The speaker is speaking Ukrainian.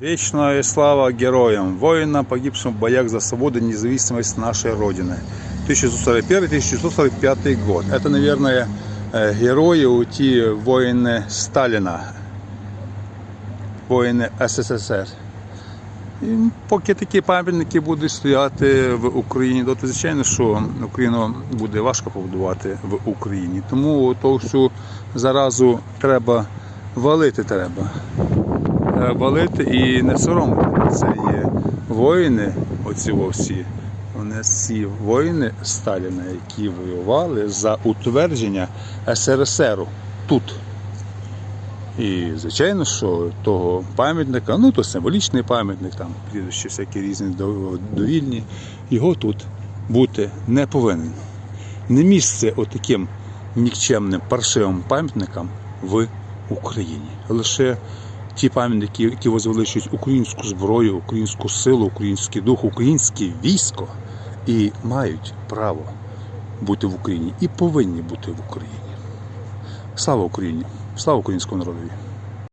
Вечная слава героям, воинам, погибшим в боях за свободу и независимость нашей Родины. 1941-1945 год. Это, наверное, э, герои, у ті воїни Сталіна, воїни СССР. І поки такі пам'ятники будуть стояти в Україні, то звичайно, що Україну буде важко побудувати в Україні. Тому ту всю заразу треба валити треба. Валити і не соромити. Це є воїни, оці всі. Вони всі воїни Сталіна, які воювали за утвердження СРСР тут. І звичайно, що того пам'ятника, ну то символічний пам'ятник, там прізвища всякі різні довільні, його тут бути не повинен. Не місце отаким нікчемним паршивим пам'ятникам в Україні. Лише ті пам'ятники, які возвеличують українську зброю, українську силу, український дух, українське військо і мають право бути в Україні і повинні бути в Україні. Слава Україні! Слава українському народові!